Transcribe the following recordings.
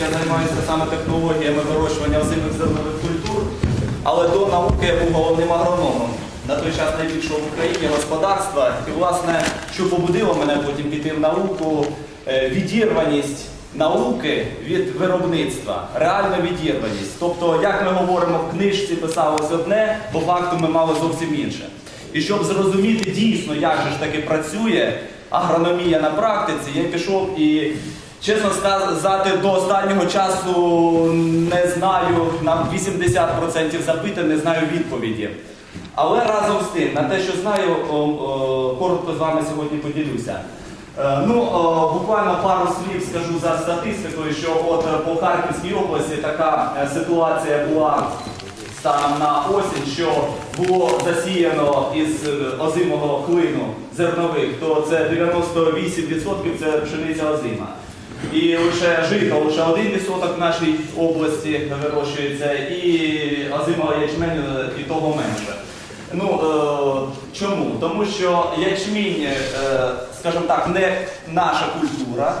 Я займаюся саме технологіями вирощування озимих зернових культур, але до науки я був головним агрономом. На той час найбільшого в Україні господарства. І, власне, що побудило мене потім піти в науку, е, відірваність науки від виробництва, реальна відірваність. Тобто, як ми говоримо в книжці, писалось одне, по факту ми мали зовсім інше. І щоб зрозуміти дійсно, як же ж таки працює агрономія на практиці, я пішов і, чесно сказати, до останнього часу не знаю на 80% запитань, не знаю відповіді. Але разом з тим, на те, що знаю, коротко з вами сьогодні поділюся. Е, Ну, буквально пару слів скажу за статистикою, що от е, по Харківській області така е, ситуація була станом на осінь, що було засіяно із озимого клину зернових, то це 98% це пшениця озима. І лише жито, лише один відсоток в нашій області вирощується, і озимого ячменю і того менше. Ну е, чому? Тому що ячмінь, е, скажімо так, не наша культура.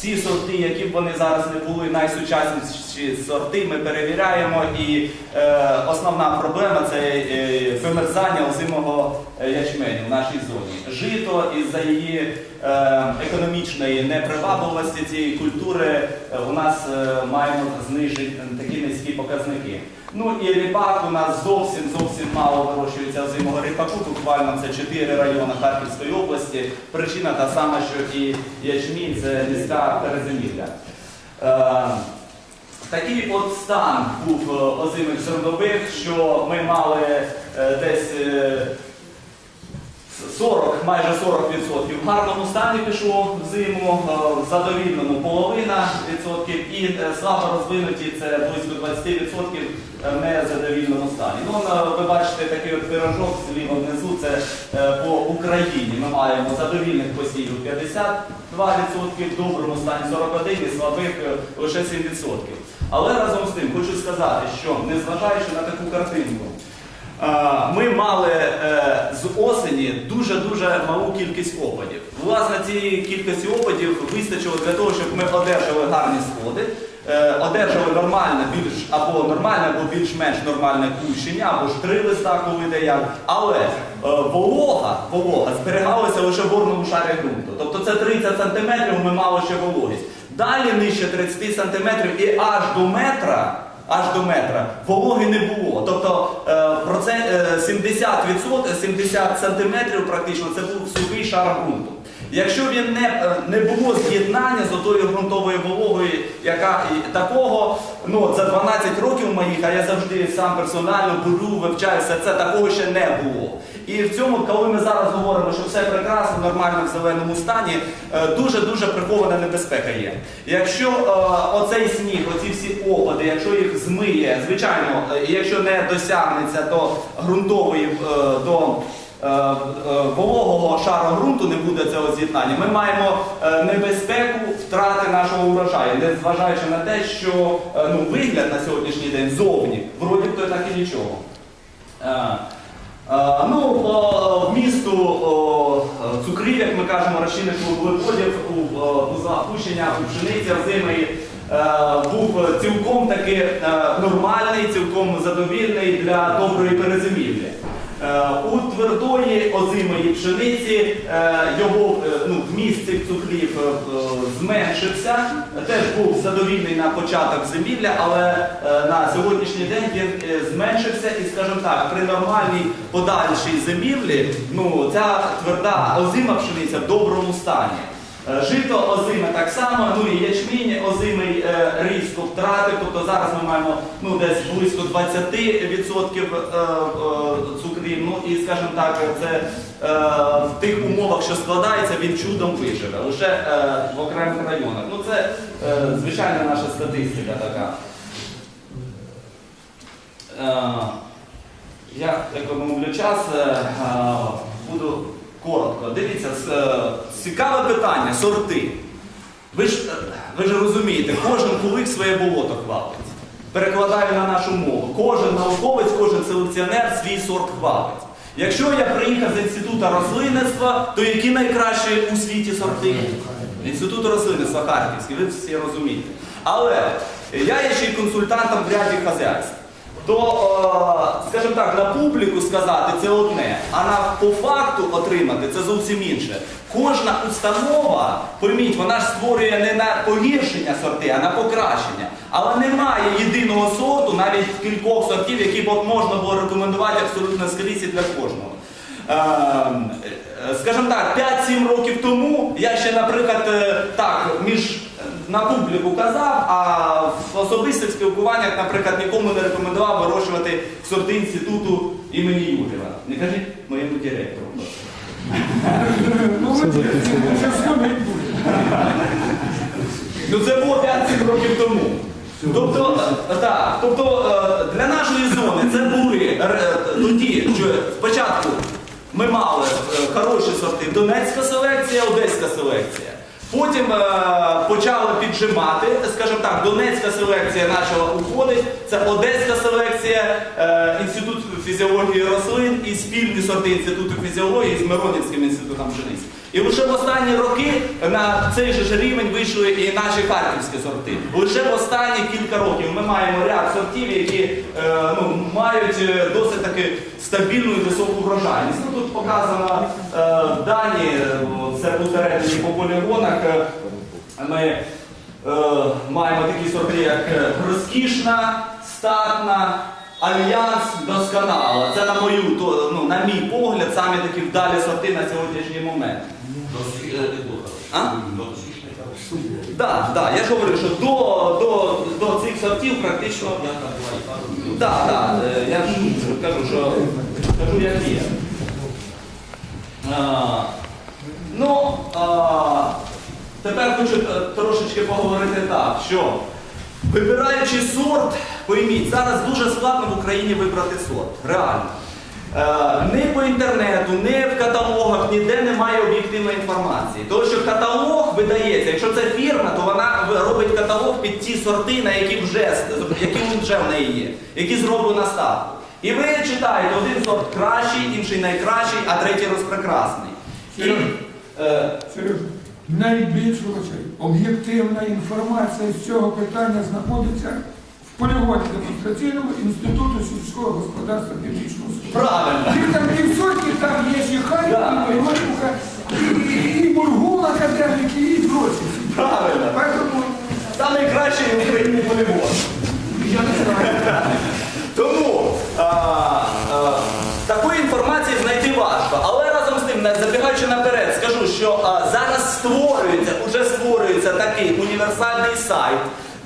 Всі сорти, які б вони зараз не були, найсучасніші сорти, ми перевіряємо. І е, основна проблема це е, вимерзання озимого е, ячменю в нашій зоні. Жито із-за її е, економічної непривабливості цієї культури е, у нас е, маємо знижити такі низькі показники. Ну і ріпак у нас зовсім зовсім мало вирощується озимого ріпаку. Буквально це 4 райони Харківської області. Причина та сама, що і ячмінь це низька перезимівля. Е, Такий от стан був е, озимих зернових, що ми мали е, десь 40, майже 40% в гарному стані пішло в зиму, е, в задовільному половина відсотків і е, слабо розвинуті це близько 20% в незадовільному стані. Ну, е, ви бачите такий от пирожок зліва внизу, це е, по Україні. Ми маємо задовільних посівів 52%, в доброму стані 41% і слабих е, лише 7%. Але разом з тим хочу сказати, що незважаючи на таку картинку, Е, Ми мали е, з осені дуже-дуже малу кількість опадів. Власне, цієї кількості опадів вистачило для того, щоб ми одержали гарні сходи, е, одержали нормальне, більш або нормальне, або більш-менш нормальне кущення, або ж три листа, коли де як. Але е, волога, волога зберігалася лише в горному шарі ґрунту. Тобто це 30 см ми мали ще вологість. Далі нижче 30 см і аж до метра аж до метра. Вологи не було. Тобто е, процент, е, 70%, 70 сантиметрів практично це був сухий шар ґрунту. Якщо він не, е, не було з'єднання з отою ґрунтовою вологою, яка такого, ну за 12 років моїх, а я завжди сам персонально беру, вивчаю все це, такого ще не було. І в цьому, коли ми зараз говоримо, що все прекрасно, нормально в зеленому стані, е, дуже-дуже прихована небезпека є. Якщо е, оцей сніг, оці всі опади, якщо їх змиє, звичайно, е, якщо не досягнеться до ґрунтової, до вологого шару ґрунту, не буде цього з'єднання, ми маємо небезпеку втрати нашого урожаю, незважаючи на те, що ну, вигляд на сьогоднішній день зовні, вроді б то так і нічого. Ну, по вмісту цукрів, як ми кажемо, розчинних вуглеводів у запущення у пшениця озимої е, був цілком таки е, нормальний, цілком задовільний для доброї перезимівлі. Е, У твердої озимої пшениці е, його е, ну, вміст цих цукрів зменшився, теж був задовільний на початок зимівля, але на сьогоднішній день він зменшився. І, скажімо так, при нормальній подальшій зимівлі ну, ця тверда озима пшениця в доброму стані. Жито озиме так само, ну і ячмінь озимий різко втратив, тобто зараз ми маємо ну, десь близько 20% е, е. Ну і скажімо так, це е, в тих умовах, що складається, він чудом виживе, лише е, в окремих районах. Ну це е, звичайна наша статистика така. Е, я економлю час, е, е, буду коротко. Дивіться, е, цікаве питання, сорти. Ви ж, е, ви ж розумієте, кожен кулик своє болото хвалить. Перекладаю на нашу мову. Кожен науковець, кожен селекціонер свій сорт хвалить. Якщо я приїхав з інституту рослинництва, то які найкращі у світі сорти? Інститут рослинництва Харківський, ви всі розумієте. Але я є ще й консультантом в ряді хазяйств. То, е, скажімо так, на публіку сказати це одне, а на по факту отримати це зовсім інше. Кожна установа, пойміть, вона ж створює не на погіршення сорти, а на покращення. Але немає єдиного сорту, навіть кількох сортів, які б можна було рекомендувати абсолютно скрізь для кожного. Ем, е, Скажімо так, 5-7 років тому я ще, наприклад, е, так, між на публіку казав, а в особистих спілкуваннях, наприклад, нікому не рекомендував вирощувати сорти інституту імені Юрєва. Не кажіть моєму директору. Ну, це. Ну це було 5-7 років тому. Тобто, е, так, тобто е, для нашої зони це були е, тоді, що спочатку ми мали хороші сорти Донецька селекція, Одеська селекція. Потім е, почали піджимати, скажімо так, Донецька селекція почала уходити, це Одеська селекція, е, Інститут фізіології рослин і спільні сорти Інституту фізіології з Миронівським інститутом пшениці. І лише в останні роки на цей же рівень вийшли і наші харківські сорти. Лише в останні кілька років ми маємо ряд сортів, які е, ну, мають е, досить таки стабільну і високу врожайність. Ну, тут показано е, дані, це усередині по полігонах. Е, Ми е, маємо такі сорти, як е, розкішна, статна. Альянс досконала. Це на мою, то, ну, на мій погляд, самі такі вдалі сорти на сьогоднішній момент. А? Так, так, я ж говорю, що до, до, до цих сортів практично. Так, так, я ж кажу, що кажу, як є. А, ну, а, тепер хочу е, трошечки поговорити так, що вибираючи сорт, пойміть, зараз дуже складно в Україні вибрати сорт. Реально. Е, Ні по інтернету, ні в каталогах, ніде немає об'єктивної інформації. Тому що каталог видається, якщо це фірма, то вона робить каталог під ті сорти, на які вже, які вже в неї є, які зроблена ставку. І ви читаєте, один сорт кращий, інший найкращий, а третій розпрекрасний. І, е, Серйозно. Найбільш вибачай, об'єктивна інформація з цього питання знаходиться полігоні демонстраційному інституту сільського господарства Північного Сходу. правильно. Їх там півсотні, там є і Харків, Да. і Горівка, і, і, і Бургул академік, і прочі. Правильно. Поэтому Найкращий в Україні полігон. я не знаю. Тому а, а, такої інформації знайти важко. Але разом з тим, не забігаючи наперед, скажу, що а, зараз створюється, уже створюється такий універсальний сайт.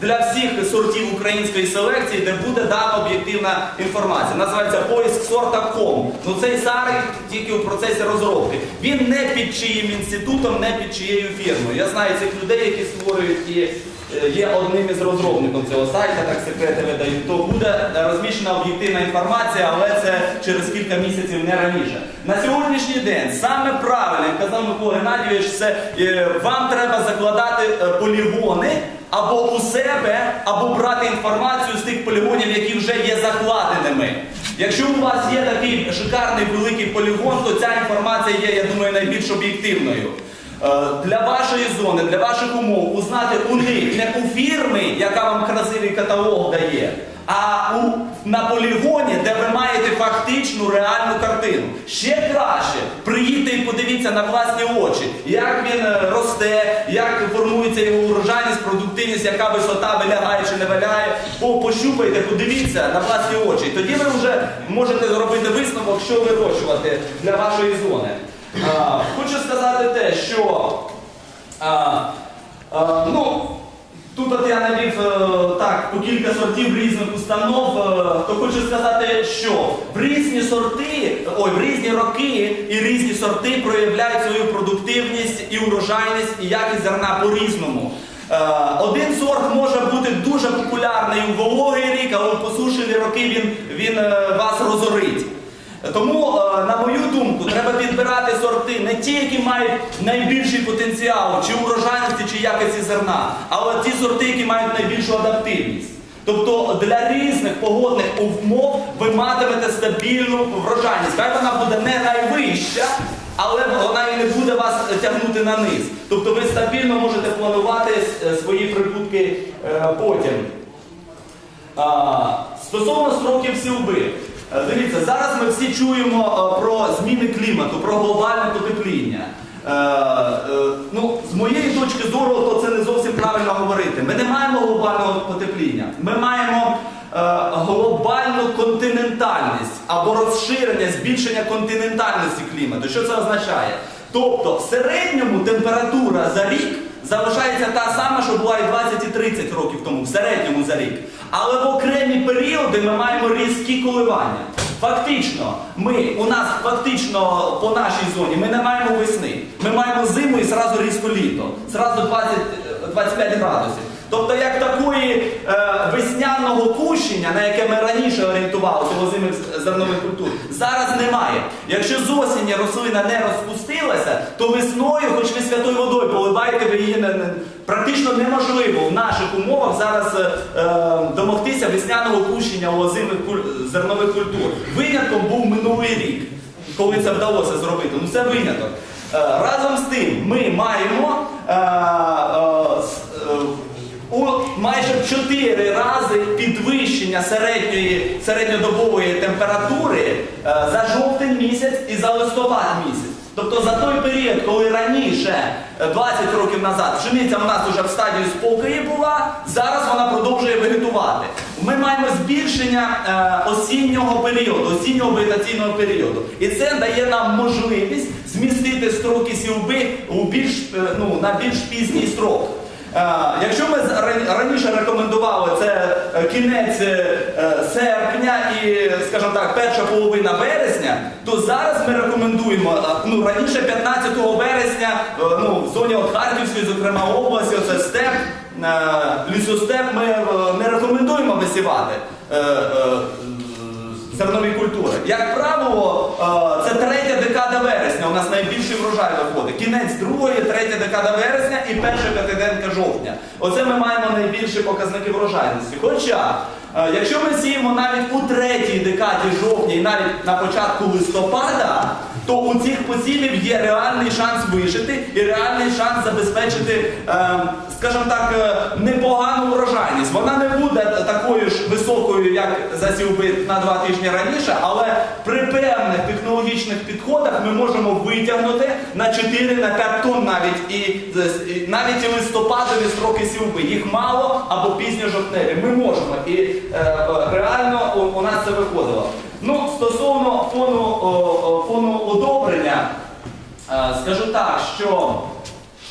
Для всіх сортів української селекції, де буде дана об'єктивна інформація. Називається поиск Ком Ну цей сайт тільки у процесі розробки. Він не під чиїм інститутом, не під чиєю фірмою. Я знаю цих людей, які створюють і є одним із розробників цього сайту, так секрети видають, то буде розміщена об'єктивна інформація, але це через кілька місяців не раніше. На сьогоднішній день саме правильно, як казав Микола Геннадійович, це е, вам треба закладати е, полігони або у себе, або брати інформацію з тих полігонів, які вже є закладеними. Якщо у вас є такий шикарний великий полігон, то ця інформація є, я думаю, найбільш об'єктивною. Е, Для вашої зони, для ваших умов узнати у них не у фірми, яка вам красивий каталог дає, а у, на полігоні, де ви маєте фактичну реальну картину. Ще краще приїдьте і подивіться на власні очі, як він е, росте, як формується його урожайність, продуктивність, яка висота вилягає чи не вилягає. По- Пощупайте, подивіться на власні очі. Тоді ви вже можете зробити висновок, що вирощувати для вашої зони. Хочу сказати те, що а, а, ну, тут от я навів е, так по кілька сортів різних установ, е, то хочу сказати, що в різні сорти, ой, в різні роки і різні сорти проявляють свою продуктивність і урожайність і якість зерна по-різному. Е, Один сорт може бути дуже популярний у вологий рік, але у посушені роки він, він вас розорить. Тому, е, на мою думку, треба підбирати сорти не ті, які мають найбільший потенціал чи урожайності, чи якості зерна, але ті сорти, які мають найбільшу адаптивність. Тобто для різних погодних умов ви матимете стабільну врожайність. Хай вона буде не найвища, але вона і не буде вас тягнути на низ. Тобто ви стабільно можете планувати е, свої прибутки е, потім. Стосовно строків сівби, Е, дивіться, зараз ми всі чуємо е, про зміни клімату, про глобальне потепління. Е, е, Ну, з моєї точки зору, то це не зовсім правильно говорити. Ми не маємо глобального потепління. Ми маємо е, глобальну континентальність або розширення, збільшення континентальності клімату. Що це означає? Тобто, в середньому температура за рік залишається та сама, що була і 20 і 30 років тому, в середньому за рік. Але в окремі періоди ми маємо різкі коливання. Фактично, ми, у нас фактично по нашій зоні ми не маємо весни. Ми маємо зиму і зразу різко літо. Зразу 20, е, 25 градусів. Тобто, як такої е, весняного кущення, на яке ми раніше орієнтувалися озимих зернових культур, зараз немає. Якщо з осені рослина не розпустилася, то весною, хоч ви святою водою поливаєте, ви її не- практично неможливо в наших умовах зараз е, е, домогтися весняного кущення озимих куль- зернових культур. Винятком був минулий рік, коли це вдалося зробити. Ну це виняток. Е, разом з тим, ми маємо. Е, е, е, у майже в 4 рази підвищення середньої, середньодобової температури е, за жовтень місяць і за листопад місяць. Тобто за той період, коли раніше, е, 20 років назад, пшениця в нас вже в стадії спокою була, зараз вона продовжує вегетувати. Ми маємо збільшення е, осіннього періоду, осіннього вегетаційного періоду. І це дає нам можливість змістити строки сівби у більш, е, ну, на більш пізній строк. Е, Якщо ми раніше рекомендували це е, кінець е, серпня і, скажімо так, перша половина вересня, то зараз ми рекомендуємо ну, раніше 15 вересня ну, в зоні Харківської, зокрема області, оце степ, лісостеп, ми не рекомендуємо висівати. Зернові культури. Як правило, це третя вересня. У нас найбільший врожай виходить. Кінець другої, третя декада вересня і перша п'ятиденка жовтня. Оце ми маємо найбільші показники врожайності. Хоча, е, якщо ми сіємо навіть у третій декаді жовтня і навіть на початку листопада, то у цих посівів є реальний шанс вижити і реальний шанс забезпечити, е, скажімо так, е, непогану врожайність. Вона не буде такою ж як засів би на два тижні раніше, але при певних технологічних підходах ми можемо витягнути на 4 на 5 тонн навіть і, навіть і листопадові строки сівби. Їх мало або пізньо-жовтневі. Ми можемо. І е, реально у, у нас це виходило. Ну, стосовно фону, о, фону удобрення, е, скажу так, що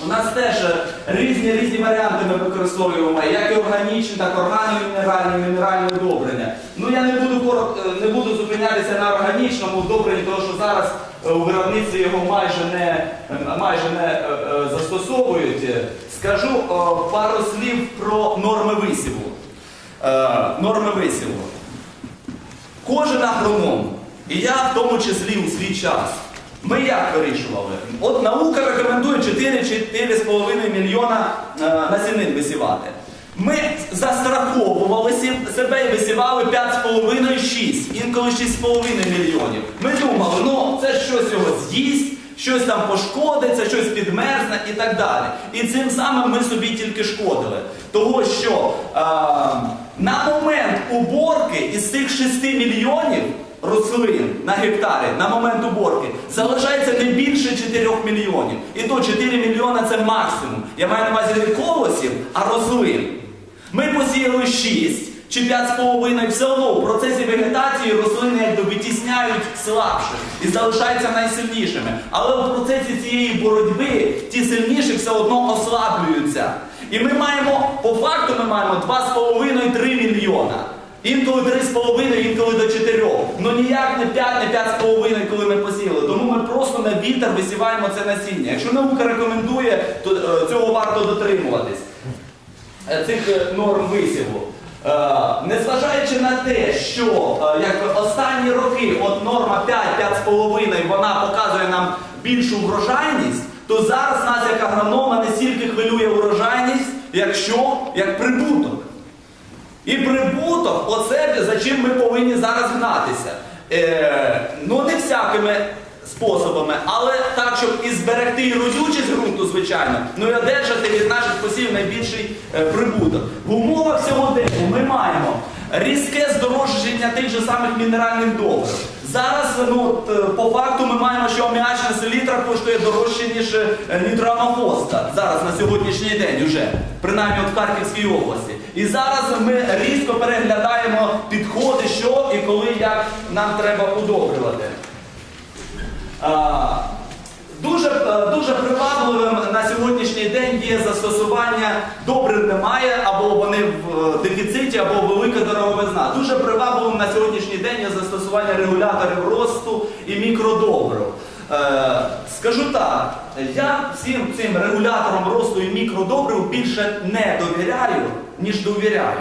у нас теж різні різні варіанти ми використовуємо, як і органічні, так і органні, мінеральні, удобрення. Ну я не буду е, не буду зупинятися на органічному удобренні, тому що зараз е, у виробництві його майже не, е, майже не застосовують. Скажу пару слів про норми висіву. Норми висіву. Кожен агроном, і я в тому числі у свій час, ми як вирішували? От наука рекомендує 4-4,5 мільйона е, насінин висівати. Ми застраховували себе і висівали 5,5-6, інколи 6,5 мільйонів. Ми думали, ну це щось його з'їсть, щось там пошкодиться, щось підмерзне і так далі. І цим самим ми собі тільки шкодили. Того, що е, на момент уборки із цих 6 мільйонів рослин на гектарі на момент уборки залишається не більше 4 мільйонів. І то 4 мільйона це максимум. Я маю на увазі не колосів, а рослин. Ми посіяли 6 чи 5,5 все одно в процесі вегетації рослини якби витісняють слабших і залишаються найсильнішими. Але в процесі цієї боротьби ті сильніші все одно ослаблюються. І ми маємо, по факту ми маємо 2,5-3 мільйона. Інколи 3,5, інколи до 4. Ну ніяк не 5, не 5,5, коли ми посіяли. Тому ми просто на вітер висіваємо це насіння. Якщо наука рекомендує, то е, цього варто дотримуватись. Е, Цих е, норм висіву. Незважаючи на те, що якби останні роки от норма 5-5,5 вона показує нам більшу врожайність, то зараз нас як агронома не стільки хвилює врожайність, як що? Як прибуток. І прибуток, оце за чим ми повинні зараз гнатися. Е, ну не всякими способами, але так, щоб і зберегти і родючість ґрунту, звичайно, ну і одержати від наших посів найбільший е, прибуток. В умовах сьогодення ми маємо різке здорожчання тих же самих мінеральних добрив. Зараз ну, е, по факту ми маємо, що аміачна селітра коштує дорожче, ніж е, нітроамофоска. Зараз на сьогоднішній день уже, принаймні от в Харківській області. І зараз ми різко переглядаємо підходи, що і коли як нам треба удобрювати. Дуже, е, дуже привабливим на сьогоднішній день є застосування добрив немає, або вони в е, дефіциті, або велика дороговизна. Дуже привабливим на сьогоднішній день є застосування регуляторів росту і мікродобрив. Е, скажу так, я всім цим регуляторам росту і мікродобрив більше не довіряю, ніж довіряю.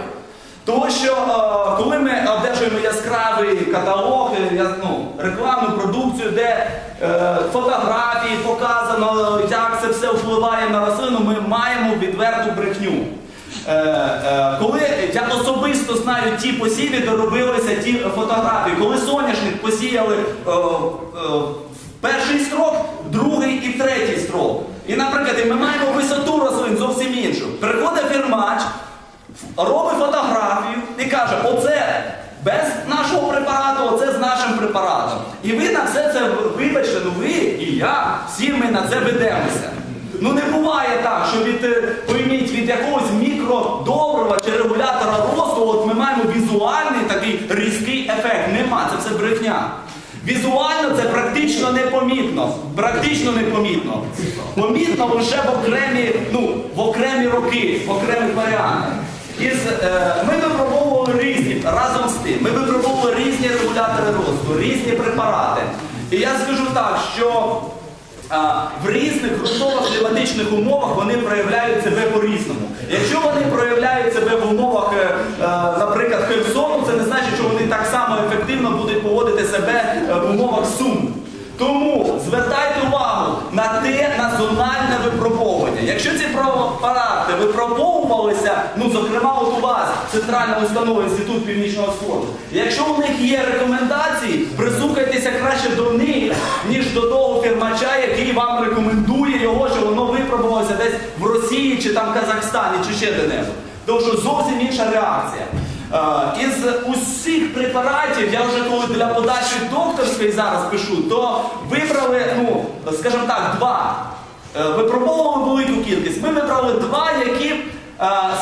Тому що е, коли ми одержуємо яскравий каталог, е, ну, рекламну продукцію, де е, фотографії показано, як це все впливає на рослину, ми маємо відверту брехню. Е, е, коли я особисто знаю ті посіви, де робилися ті фотографії, коли соняшник посіяли е, перший строк, другий і третій строк. І, наприклад, ми маємо висоту рослин зовсім іншу. Приходить фірмач, робить фотографію і каже, оце без нашого препарату, оце з нашим препаратом. І ви на все це, вибачте, ну ви і я, всі ми на це ведемося. Ну не буває так, що від, пойміть, від якогось мікродобрива чи регулятора росту, от ми маємо візуальний такий різкий ефект. Нема, це все брехня. Візуально це практично непомітно. Практично непомітно. Помітно лише в окремі, ну, в окремі роки, в окремих варіантах. Із, е, ми випробовували різні, разом з тим, ми випробовували різні регулятори росту, різні препарати. І я скажу так, що в різних ґрунтово-кліматичних умовах вони проявляють себе по-різному. Якщо вони проявляють себе в умовах, е, е, наприклад, Херсону, це не значить, що вони так само ефективно будуть поводити себе е, в умовах Сум. Тому звертайте увагу на те на зональне випробовування. Якщо ці препарати випробовувалися, ну зокрема от у вас, Центральна установа Інститут Північного Сходу, якщо у них є рекомендації, прислухайтеся краще до них, ніж до того фірмача, який вам рекомендує його, що воно випробувалося десь в Росії чи там Казахстані, чи ще де-небудь. Тому що зовсім інша реакція. Е, Із усіх препаратів, я вже коли для подачі докторської зараз пишу, то вибрали, ну, скажімо так, два. Е, Випробовували велику кількість. Ми вибрали два, які, е,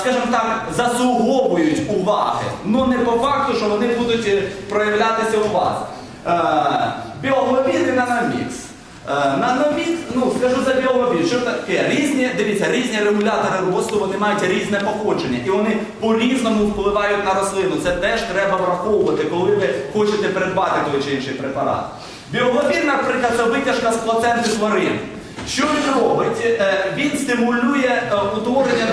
скажімо так, заслуговують уваги. Ну не по факту, що вони будуть е, проявлятися у вас. Біоглобін і наномікс. Наномікс, ну скажу за біоглобін, що таке? Різні, дивіться, різні регулятори росту, вони мають різне походження і вони по-різному впливають на рослину. Це теж треба враховувати, коли ви хочете придбати той чи інший препарат. Біоглобін, наприклад, це витяжка з плаценти тварин. Що він робить? Е, Він стимулює е, утворення